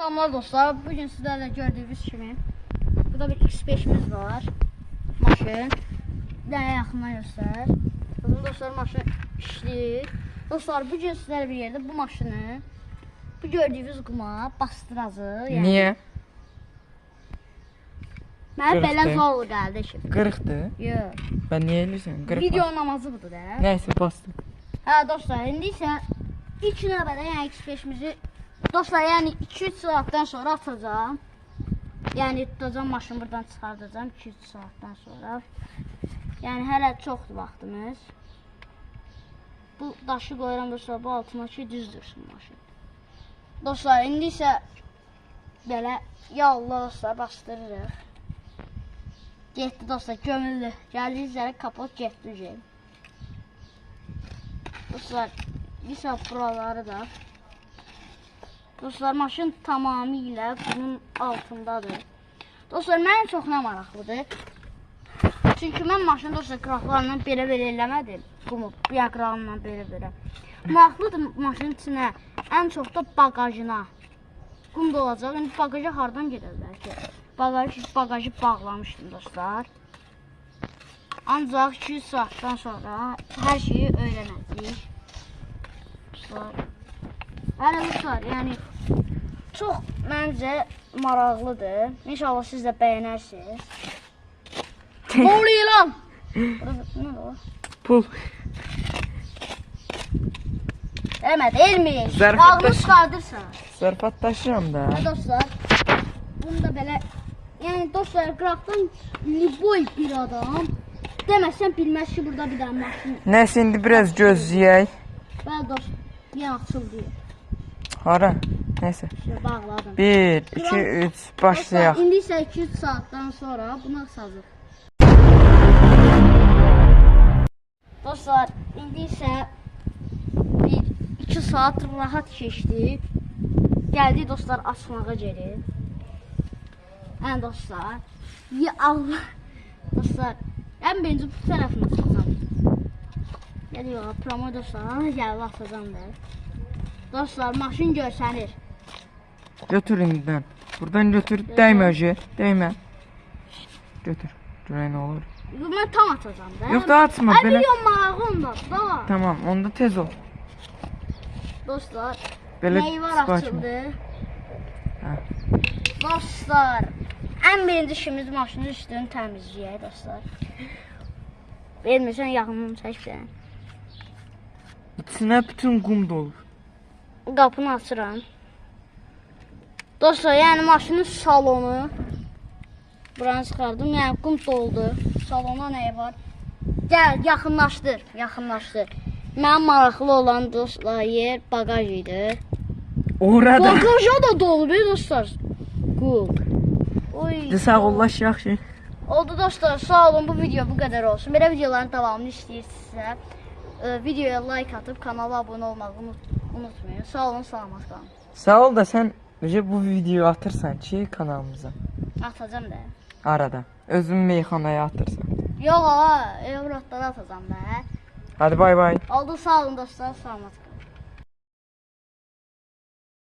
Salamlar dostlar. Bugün sizlerle gördüğünüz kimi burada bir X5'imiz var. Maşın. Daha yakından göster. Bakın dostlar maşın işləyir. Dostlar bugün sizlerle bir yerde bu maşını bu gördüğünüz quma bastıracağıq. Yəni, Niye? Mənə belə Qırıqdır. zor qardaşım. Kırıktı. Yox. Ben niye elirsin? Kırık Video var. namazı budur da. Neyse bastık. Hə dostlar, indi isə ilk növbədə yəni X5-imizi dostlar, yəni 2-3 saatdan sonra atacağam. Yəni tutacağam maşını buradan çıxardacağam 2-3 saatdan sonra. Yəni hələ çoxdur vaxtımız. Bu daşı qoyuram dostlar, bu altına ki düz dursun maşın. Dostlar, indi isə belə ya Allah dostlar bastırırıq. Getdi dostlar, gömüldü. Gəldi üzərə kapot getdi. Dostlar, lisa buraları da. Dostlar, maşın tamamilə bunun altındadır. Dostlar, mənim çox nə maraqlıdır. Çünki mən maşını dostlar qıraqlarla belə-belə eləmədim. Qumu, bu yaqrağımla belə-belə. Maraqlıdır maşının içinə, ən çox da bagajına. Qum da olacaq. İndi bagaja hardan gedir bəlkə? Bagaj, bagajı bağlamışdım dostlar. Ancaq 200 saatdan sonra hər şeyi öyrənəcəyik. Dostlar. Dostlar, yəni çox məncə maraqlıdır. İnşallah siz də bəyənərsiniz. Nə oluyor lan? Burası nə o? Pul. Demə, elmi. Zərf Yağını etmiş. çıxardırsan. Zarfat taşıyorum da. Hə dostlar. Bunu da belə yəni dostlar qıraqdan liboy bir adam deməsən bilməz ki, burada bir dənə maşın. Neyse indi biraz gözleyək. Bəli dost, yenə açıldı. Hara? Şöyle bağladım. 1, 2, 3 başlayaq. İndi isə 2-3 saatdan sonra buna sazıq. Dostlar, indi isə bir 2 saat rahat keçdi. Gəldi dostlar açmağa geri. Hə dostlar. Ya Allah. Dostlar, ən birinci bu tərəfini açacağam. Gəliyor, promo dostlar. Gəl atacağam da. Dostlar, maşın görsənir. Götür indidən. Buradan götür. Değme oje. Değme. Götür. Görək nə olur. Mən tam atacağam da. Yox da açma Ay belə. biliyorum marağı da. Da. Tamam, onda tez ol. Dostlar, Belə neyi var sifariş açıldı? Hə. Dostlar, ən birinci işimiz maşının üstünü təmizləyək dostlar. Vermirsən yaxından çək bir. İçinə bütün qum dolur. Qapını açıram. Dostlar, yəni maşının salonu buranı çıxardım. Yəni qum doldu. Salona nə var? Gəl, yaxınlaşdır, yaxınlaşdır. Mənim maraqlı olan dostlar yer bagaj idi. Orada. Bagaja da dolu be dostlar. Qul. Oy. Sağ ollaş yaxşı. Oldu dostlar, sağ olun. Bu video bu qədər olsun. Belə videoların davamını istəyirsinizsə, e, videoya like atıb kanala abunə olmağı unut unutmayın. Sağ olun, salamat qalın. Sağ ol da sen Recep bu videoyu atırsan ki kanalımıza. Atacağam da. Arada. Özün meyxanaya atırsan. Yox, evlatlara atacağam da. Hadi bay bay. Oldu, sağ olun dostlar, salamat qalın.